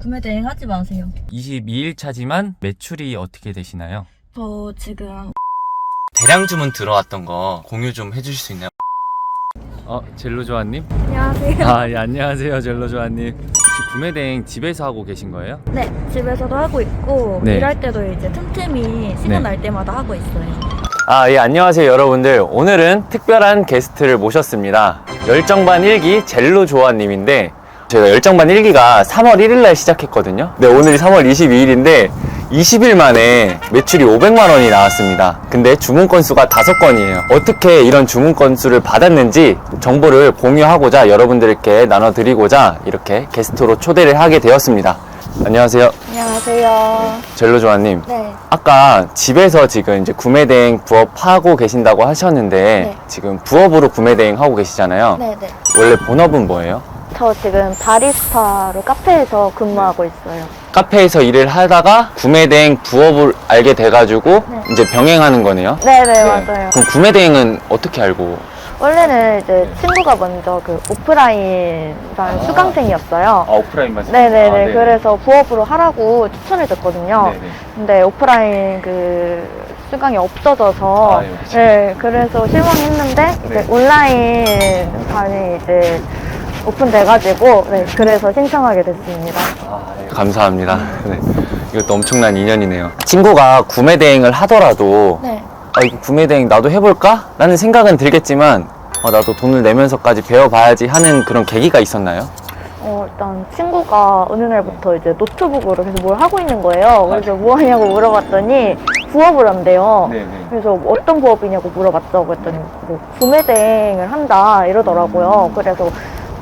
구매 대행 하지 마세요. 22일 차지만 매출이 어떻게 되시나요? 저 지금 대량 주문 들어왔던 거 공유 좀 해주실 수 있나요? 어, 젤로조아님? 안녕하세요. 아, 예, 안녕하세요, 젤로조아님. 혹시 구매 대행 집에서 하고 계신 거예요? 네, 집에서도 하고 있고 네. 일할 때도 이제 틈틈이 시간 네. 날 때마다 하고 있어요. 아, 예, 안녕하세요, 여러분들. 오늘은 특별한 게스트를 모셨습니다. 열정반 1기 젤로조아님인데, 저희가 열정반 1기가 3월 1일날 시작했거든요. 네, 오늘이 3월 22일인데, 20일 만에 매출이 500만 원이 나왔습니다. 근데 주문 건수가 5건이에요. 어떻게 이런 주문 건수를 받았는지 정보를 공유하고자 여러분들께 나눠드리고자 이렇게 게스트로 초대를 하게 되었습니다. 안녕하세요. 안녕하세요. 젤로조아님. 네. 아까 집에서 지금 이제 구매대행 부업 하고 계신다고 하셨는데 네. 지금 부업으로 구매대행 하고 계시잖아요. 네, 네. 원래 본업은 뭐예요? 저 지금 바리스타로 카페에서 근무하고 있어요. 카페에서 일을 하다가 구매대행 부업을 알게 돼가지고 네. 이제 병행하는 거네요. 네, 네, 네. 맞아요. 그럼 구매대행은 어떻게 알고? 원래는 이제 친구가 먼저 그 오프라인 아. 수강생이었어요. 오프라인만. 네네네. 그래서 부업으로 하라고 추천을 줬거든요. 근데 오프라인 그 수강이 없어져서 아, 예. 네 그래서 실망했는데 이제 네. 온라인 반이 이제 오픈돼가지고 네 그래서 신청하게 됐습니다. 감사합니다. 네. 이것도 엄청난 인연이네요. 친구가 구매 대행을 하더라도 네. 아, 이거 구매 대행 나도 해볼까? 라는 생각은 들겠지만 아, 나도 돈을 내면서까지 배워봐야지 하는 그런 계기가 있었나요? 어, 일단 친구가 어느 날부터 이제 노트북으로 계속 뭘 하고 있는 거예요. 그래서 뭐 하냐고 물어봤더니 부업을 한대요. 네네. 그래서 어떤 부업이냐고 물어봤죠. 그랬더니 뭐 구매 대행을 한다 이러더라고요. 그래서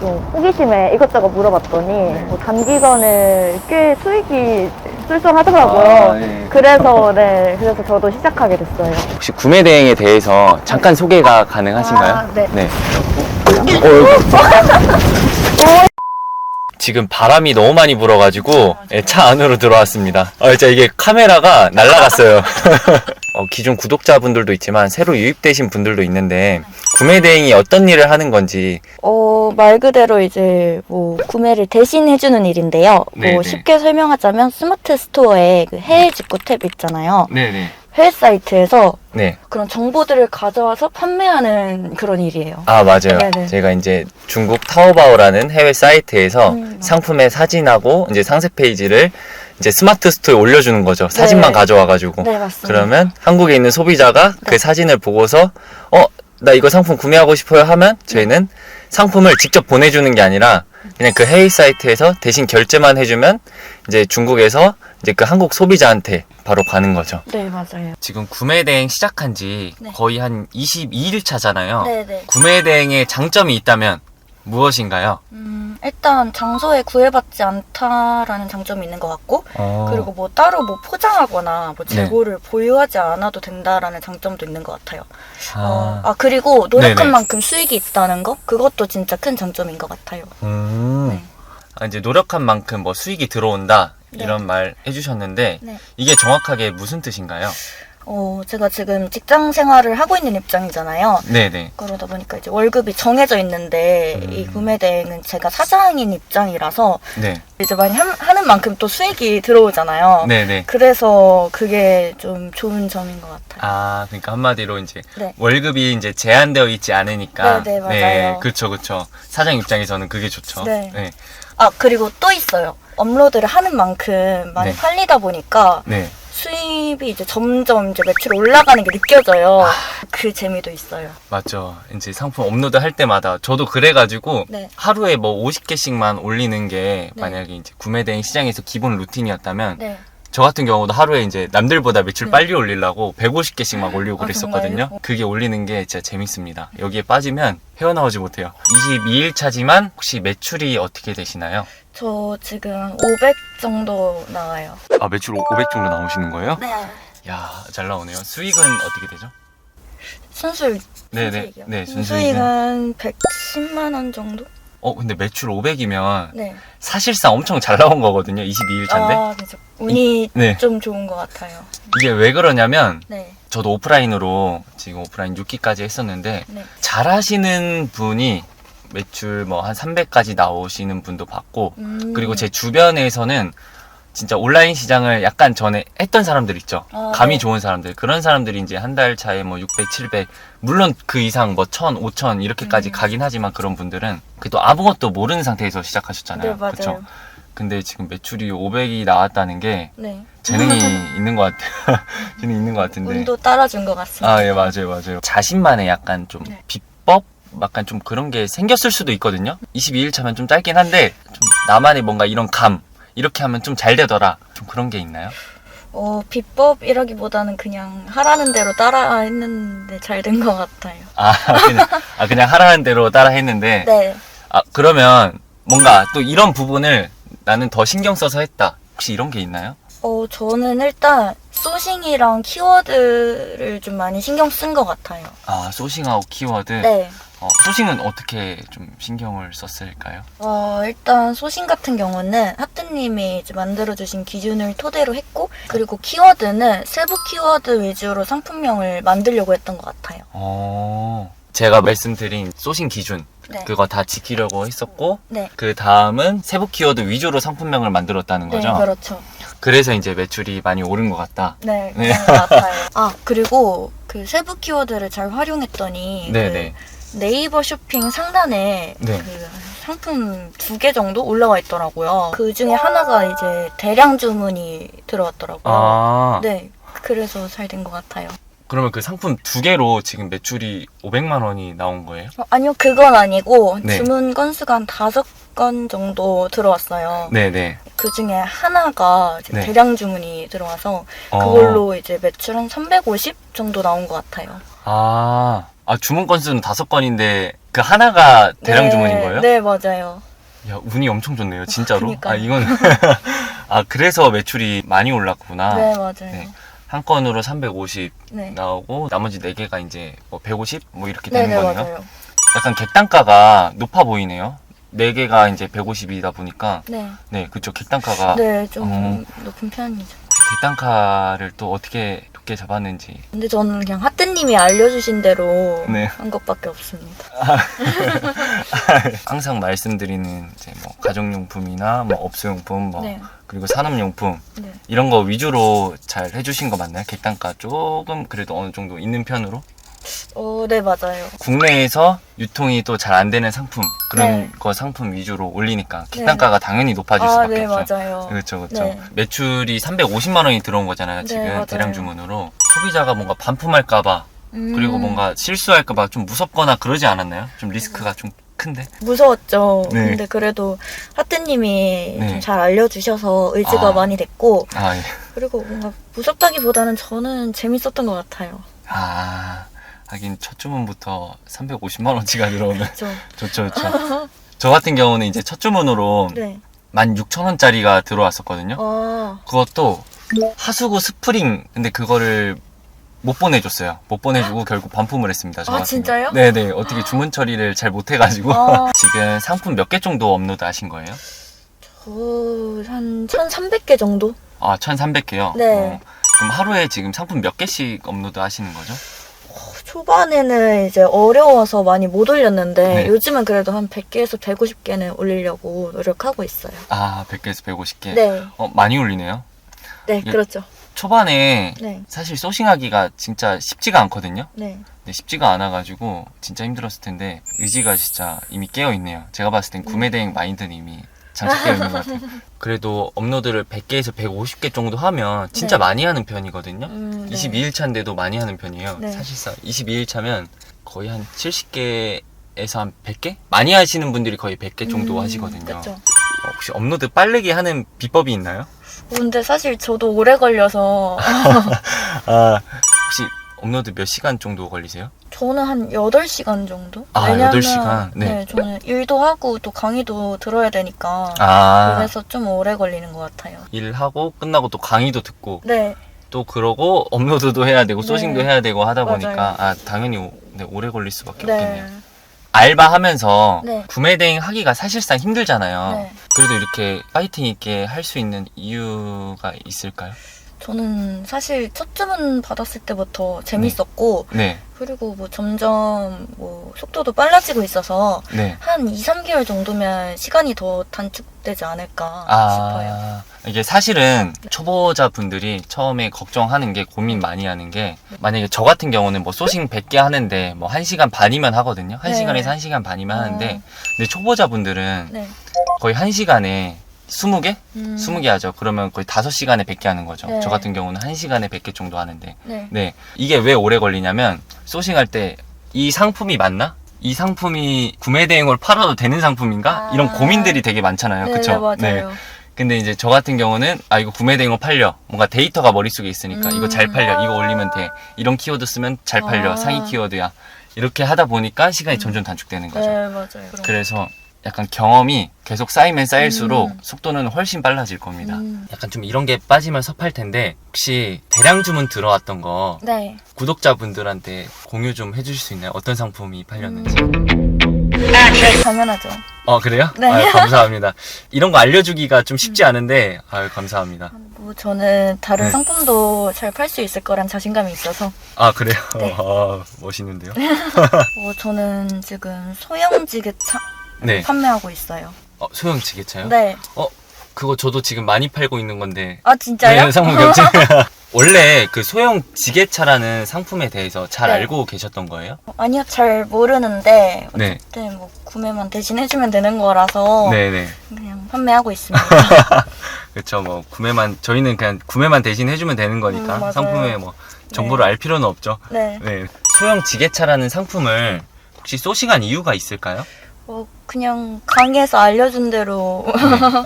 좀 호기심에 이것저것 물어봤더니 뭐 단기간에 꽤 수익이 쏠쏠하더라고요. 아, 네. 그래서 네, 그래서 저도 시작하게 됐어요. 혹시 구매 대행에 대해서 잠깐 소개가 가능하신가요? 아, 네. 어, 지금 바람이 너무 많이 불어가지고 예, 차 안으로 들어왔습니다. 아, 진짜 이게 카메라가 날아갔어요. 어, 기존 구독자분들도 있지만 새로 유입되신 분들도 있는데 구매 대행이 어떤 일을 하는 건지 어, 말 그대로 이제 뭐 구매를 대신 해주는 일인데요. 네 네. 뭐 쉽게 설명하자면 스마트 스토어에 그 해외 직구 탭 있잖아요. 네네. 해외 사이트에서 네. 그런 정보들을 가져와서 판매하는 그런 일이에요. 아 맞아요. 네네. 제가 이제 중국 타오바오라는 해외 사이트에서 음. 상품의 사진하고 이제 상세 페이지를 이제 스마트 스토어에 올려주는 거죠. 사진만 가져와가지고. 네, 맞습니다. 그러면 한국에 있는 소비자가 그 네. 사진을 보고서 어 나 이거 상품 구매하고 싶어요 하면 저희는 상품을 직접 보내주는 게 아니라 그냥 그 해외 사이트에서 대신 결제만 해주면 이제 중국에서 이제 그 한국 소비자한테 바로 가는 거죠. 네, 맞아요. 지금 구매 대행 시작한 지 네. 거의 한 22일 차잖아요. 네 네. 구매 대행에 장점이 있다면 무엇인가요? 음, 일단 장소에 구애받지 않다라는 장점이 있는 것 같고, 그리고 뭐 따로 뭐 포장하거나 뭐 네. 재고를 보유하지 않아도 된다라는 장점도 있는 것 같아요. 어, 아, 아, 그리고 노력한 네네. 만큼 수익이 있다는 거? 그것도 진짜 큰 장점인 것 같아요. 음. 네. 아, 이제 노력한 만큼 뭐 수익이 들어온다 네. 이런 말 해주셨는데 네. 이게 정확하게 무슨 뜻인가요? 어, 제가 지금 직장 생활을 하고 있는 입장이잖아요. 네네. 그러다 보니까 이제 월급이 정해져 있는데 음. 이 구매 대행은 제가 사장인 입장이라서 네. 이제 많이 함- 하는 만큼 또 수익이 들어오잖아요. 네네. 그래서 그게 좀 좋은 점인 것 같아요. 아, 그러니까 한마디로 이제 네. 월급이 이제 제한되어 있지 않으니까. 네, 네, 맞아요. 그렇죠, 그렇죠. 사장 입장에서는 그게 좋죠. 네. 아 그리고 또 있어요. 업로드를 하는 만큼 많이 네. 팔리다 보니까 네. 수입이 이제 점점 이제 매출 올라가는 게 느껴져요. 아. 그 재미도 있어요. 맞죠. 이제 상품 업로드 할 때마다 저도 그래가지고 네. 하루에 뭐 50개씩만 올리는 게 네. 만약에 이제 구매대행 시장에서 기본 루틴이었다면 네. 저 같은 경우도 하루에 이제 남들보다 매출 네. 빨리 올리려고 150개씩 막 올리고 아, 그랬었거든요. 정말요? 그게 올리는 게 진짜 재밌습니다. 여기에 빠지면 헤어나오지 못해요. 22일 차지만 혹시 매출이 어떻게 되시나요? 저 지금 500 정도 나와요. 아 매출 500 정도 나오시는 거예요? 네. 야, 잘 나오네요. 수익은 어떻게 되죠? 순수익. 네네. 순수익이요? 네, 순수익은 110만 원 정도? 어, 근데 매출 500이면 네. 사실상 엄청 잘 나온 거거든요. 22일 차인데. 아, 그죠. 운이 네. 좀 좋은 것 같아요. 이게 왜 그러냐면 네. 저도 오프라인으로 지금 오프라인 6기까지 했었는데 네. 잘하시는 분이 매출 뭐 한 300까지 나오시는 분도 봤고 음. 그리고 제 주변에서는 진짜 온라인 시장을 약간 전에 했던 사람들 있죠. 아, 감이 네. 좋은 사람들. 그런 사람들이 이제 한 달 차에 뭐 600, 700, 물론 그 이상 뭐 1000, 5000 이렇게까지 음. 가긴 하지만 그런 분들은 그래도 아무것도 모르는 상태에서 시작하셨잖아요. 네, 맞아요. 그쵸? 근데 지금 매출이 500이 나왔다는 게 네. 재능이 있는 것 같아요. 재능이 있는 것 같은데. 운도 따라준 것 같습니다. 아, 예, 맞아요, 맞아요. 자신만의 약간 좀 네. 비법? 약간 좀 그런 게 생겼을 수도 있거든요. 22일 차면 좀 짧긴 한데, 좀 나만의 뭔가 이런 감, 이렇게 하면 좀 잘 되더라. 좀 그런 게 있나요? 어, 비법이라기보다는 그냥 하라는 대로 따라 했는데 잘 된 것 같아요. 아, 그냥, 아, 그냥 하라는 대로 따라 했는데, 네. 아, 그러면 뭔가 또 이런 부분을 나는 더 신경 써서 했다. 혹시 이런 게 있나요? 어, 저는 일단 소싱이랑 키워드를 좀 많이 신경 쓴 것 같아요. 아, 소싱하고 키워드. 네. 어, 소싱은 어떻게 좀 신경을 썼을까요? 어, 일단 소싱 같은 경우는 하트님이 이제 만들어주신 기준을 토대로 했고, 그리고 키워드는 세부 키워드 위주로 상품명을 만들려고 했던 것 같아요. 어, 제가 말씀드린 소싱 기준, 네. 그거 다 지키려고 했었고, 네. 그 다음은 세부 키워드 위주로 상품명을 만들었다는 네, 거죠. 그렇죠. 그래서 이제 매출이 많이 오른 것 같다. 네, 네. 그런 것 같아요. 아, 그리고 그 세부 키워드를 잘 활용했더니, 그 네네. 네이버 쇼핑 상단에 네. 그 상품 두 개 정도 올라와 있더라고요. 그 중에 하나가 이제 대량 주문이 들어왔더라고요. 아, 네. 그래서 잘 된 것 같아요. 그러면 그 상품 두 개로 지금 매출이 500만 원이 나온 거예요? 어, 아니요, 그건 아니고 네. 주문 건수가 한 다섯 건 정도 들어왔어요. 네네. 그 중에 하나가 이제 네. 대량 주문이 들어와서 어. 그걸로 이제 매출 한 350 정도 나온 것 같아요. 아, 아, 주문 건수는 다섯 건인데 그 하나가 대량 네, 주문인 거예요? 네, 맞아요. 야, 운이 엄청 좋네요, 진짜로. 그니까요. 아, 이건. 아, 그래서 매출이 많이 올랐구나. 네, 맞아요. 네. 한 건으로 350 네. 나오고, 나머지 네 개가 이제 뭐 150? 뭐 이렇게 네, 되는 네, 거네요. 맞아요. 약간 객단가가 높아 보이네요. 네 개가 이제 150이다 보니까, 네. 네, 그쵸. 객단가가. 네, 좀 어. 높은 편이죠. 객단가를 또 어떻게 높게 잡았는지. 근데 저는 그냥 하트님이 알려주신 대로 네. 한 것밖에 없습니다. 항상 말씀드리는 이제 뭐 가정용품이나 뭐 업소용품, 뭐 네. 그리고 산업용품 네. 이런 거 위주로 잘 해주신 거 맞나요? 객단가 조금 그래도 어느 정도 있는 편으로? 어, 네, 맞아요. 국내에서 유통이 또 잘 안 되는 상품 그런 네. 거 상품 위주로 올리니까 객단가가 당연히 높아질 아, 수밖에 네, 없어요. 맞아요. 그렇죠, 그렇죠. 네. 매출이 350만 원이 들어온 거잖아요, 네, 지금 맞아요. 대량 주문으로. 소비자가 뭔가 반품할까봐 그리고 음, 뭔가 실수할까봐 좀 무섭거나 그러지 않았나요? 좀 리스크가 좀 큰데. 무서웠죠. 네. 근데 그래도 하트님이 네. 좀 잘 알려주셔서 의지가 아. 많이 됐고, 아, 예. 그리고 뭔가 무섭다기보다는 저는 재밌었던 것 같아요. 아, 하긴 첫 주문부터 350만 원치가 들어오면 그렇죠. 좋죠, 좋죠. 저 같은 경우는 이제 첫 주문으로 네. 16,000원짜리가 들어왔었거든요. 아, 그것도 하수구 스프링 근데 그거를 못 보내줬어요. 못 보내주고 결국 반품을 했습니다. 저 아, 같은 진짜요? 경우. 네네. 어떻게 주문 처리를 잘 못해가지고 아. 지금 상품 몇 개 정도 업로드 하신 거예요? 저한 1,300개 정도? 아, 1,300개요? 네. 그럼 하루에 지금 상품 몇 개씩 업로드 하시는 거죠? 초반에는 이제 어려워서 많이 못 올렸는데 네. 요즘은 그래도 한 100개에서 150개는 올리려고 노력하고 있어요. 아, 100개에서 150개? 네. 어, 많이 올리네요. 네, 예. 그렇죠. 초반에 네. 사실 소싱하기가 진짜 쉽지가 않거든요. 네. 근데 쉽지가 않아가지고 진짜 힘들었을 텐데 의지가 진짜 이미 깨어 있네요. 제가 봤을 땐 구매 대행 마인드는 이미 장착되어 있는 것 같아요. 그래도 업로드를 100개에서 150개 정도 하면 진짜 네. 많이 하는 편이거든요. 음, 네. 22일 차인데도 많이 하는 편이에요. 네. 사실상 22일 차면 거의 한 70개에서 한 100개? 많이 하시는 분들이 거의 100개 정도 음, 하시거든요. 그쵸. 어, 혹시 업로드 빠르게 하는 비법이 있나요? 근데 사실 저도 오래 걸려서 아, 혹시 업로드 몇 시간 정도 걸리세요? 저는 한 8시간 정도? 아, 왜냐면, 8시간? 네. 네. 저는 일도 하고 또 강의도 들어야 되니까 아, 그래서 좀 오래 걸리는 것 같아요. 일하고 끝나고 또 강의도 듣고 네. 또 그러고 업로드도 해야 되고 네. 소싱도 해야 되고 하다 맞아요. 보니까 아 당연히 오, 네, 오래 걸릴 수밖에 네. 없겠네요. 알바하면서 네. 구매 대행 하기가 사실상 힘들잖아요. 네. 그래도 이렇게 파이팅 있게 할 수 있는 이유가 있을까요? 저는 사실 첫 주문 받았을 때부터 재밌었고 네. 그리고 뭐 점점 뭐 속도도 빨라지고 있어서 네. 한 2, 3개월 정도면 시간이 더 단축되지 않을까 싶어요. 아, 이게 사실은 초보자분들이 처음에 걱정하는 게 고민 많이 하는 게 만약에 저 같은 경우는 뭐 소싱 100개 하는데 뭐 1시간 반이면 하거든요. 네. 1시간에서 1시간 반이면 어. 하는데 근데 초보자분들은 네. 거의 1시간에 20개? 음, 20개 하죠. 그러면 거의 5시간에 100개 하는 거죠. 네. 저 같은 경우는 1시간에 100개 정도 하는데 네. 네. 이게 왜 오래 걸리냐면 소싱할 때 이 상품이 맞나? 이 상품이 구매 대행으로 팔아도 되는 상품인가? 아. 이런 고민들이 되게 많잖아요. 네, 그쵸? 네, 맞아요. 근데 이제 저 같은 경우는 아 이거 구매 대행으로 팔려. 뭔가 데이터가 머릿속에 있으니까 이거 잘 음. 팔려. 이거 올리면 돼. 이런 키워드 쓰면 잘 팔려. 아. 상위 키워드야. 이렇게 하다 보니까 시간이 점점 단축되는 거죠. 네, 맞아요. 그래서 약간 경험이 계속 쌓이면 쌓일수록 음. 속도는 훨씬 빨라질 겁니다. 음. 약간 좀 이런 게 빠지면 섭할 텐데 혹시 대량 주문 들어왔던 거 네. 구독자분들한테 공유 좀 해주실 수 있나요? 어떤 상품이 팔렸는지. 네, 당연하죠. 어 그래요? 네. 아유, 감사합니다. 이런 거 알려주기가 좀 쉽지 않은데 아유 감사합니다. 뭐 저는 다른 네. 상품도 잘 팔 수 있을 거란 자신감이 있어서 아 그래요? 네. 아, 멋있는데요? 어, 저는 지금 소형지게 차 네. 판매하고 있어요. 어, 소형 지게차요? 네. 그거 저도 지금 많이 팔고 있는 건데. 아 진짜요? 네, 상품 경쟁. 원래 그 소형 지게차라는 상품에 대해서 잘 네. 알고 계셨던 거예요? 아니요, 잘 모르는데 네. 어쨌든 뭐 구매만 대신 해주면 되는 거라서 네네. 그냥 판매하고 있습니다. 그렇죠. 뭐 구매만 저희는 그냥 구매만 대신 해주면 되는 거니까 음, 맞아요. 상품에 뭐 정보를 알 필요는 없죠. 네. 네. 소형 지게차라는 상품을 혹시 소싱한 이유가 있을까요? 뭐 그냥 강의에서 알려준 대로 네. 그냥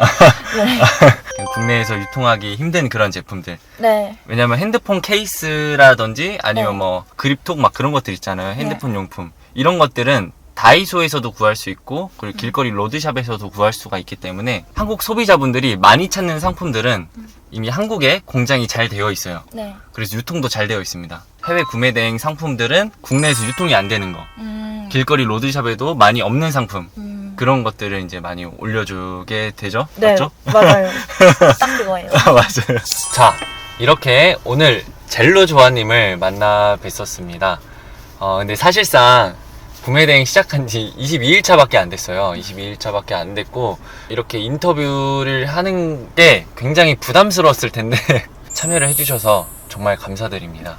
국내에서 유통하기 힘든 그런 제품들. 네. 왜냐면 핸드폰 케이스라든지 아니면 네. 뭐 그립톡 막 그런 것들 있잖아요. 핸드폰 용품. 이런 것들은 다이소에서도 구할 수 있고 그리고 길거리 로드샵에서도 구할 수가 있기 때문에 한국 소비자분들이 많이 찾는 상품들은 이미 한국에 공장이 잘 되어 있어요. 네. 그래서 유통도 잘 되어 있습니다. 해외 구매 대행 상품들은 국내에서 유통이 안 되는 거. 음. 길거리 로드샵에도 많이 없는 상품. 음. 그런 것들을 이제 많이 올려주게 되죠. 네, 맞죠? 맞아요. 딱 그거예요. 맞아요. 자, 이렇게 오늘 젤로 조아님을 만나 뵀었습니다. 어, 근데 사실상 구매대행 시작한 지 22일차밖에 안 됐어요. 22일차밖에 안 됐고, 이렇게 인터뷰를 하는 게 굉장히 부담스러웠을 텐데, 참여를 해주셔서 정말 감사드립니다.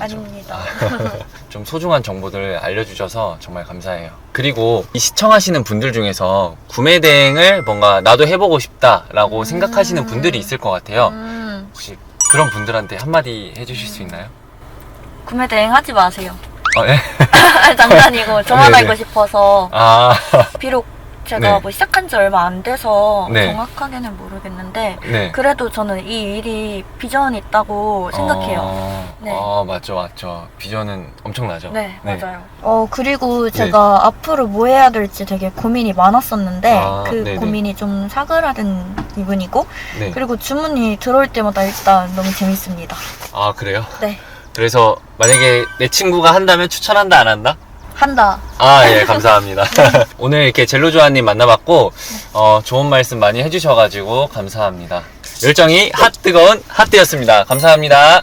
아닙니다. 좀 소중한 정보들 알려주셔서 정말 감사해요. 그리고 이 시청하시는 분들 중에서 구매 대행을 뭔가 나도 해보고 싶다라고 음. 생각하시는 분들이 있을 것 같아요. 음. 혹시 그런 분들한테 한마디 해주실 수 있나요? 구매 대행 하지 마세요. 어, 예? 장난이고 저만 네 네. 알고 싶어서 아, 비록 제가 네. 뭐 시작한 지 얼마 안 돼서 네. 정확하게는 모르겠는데 네. 그래도 저는 이 일이 비전이 있다고 생각해요. 어, 네. 아, 맞죠, 맞죠. 비전은 엄청나죠. 네, 맞아요. 어, 그리고 제가 앞으로 뭐 해야 될지 되게 고민이 많았었는데, 아, 그 네네. 고민이 좀 사그라든 기분이고, 네. 그리고 주문이 들어올 때마다 일단 너무 재밌습니다. 아, 그래요? 네. 그래서 만약에 내 친구가 한다면 추천한다, 안 한다? 한다. 아, 예, 감사합니다. 오늘 이렇게 젤로조아님 만나봤고, 어, 좋은 말씀 많이 해주셔가지고, 감사합니다. 열정이 핫 뜨거운 핫뜨였습니다. 감사합니다.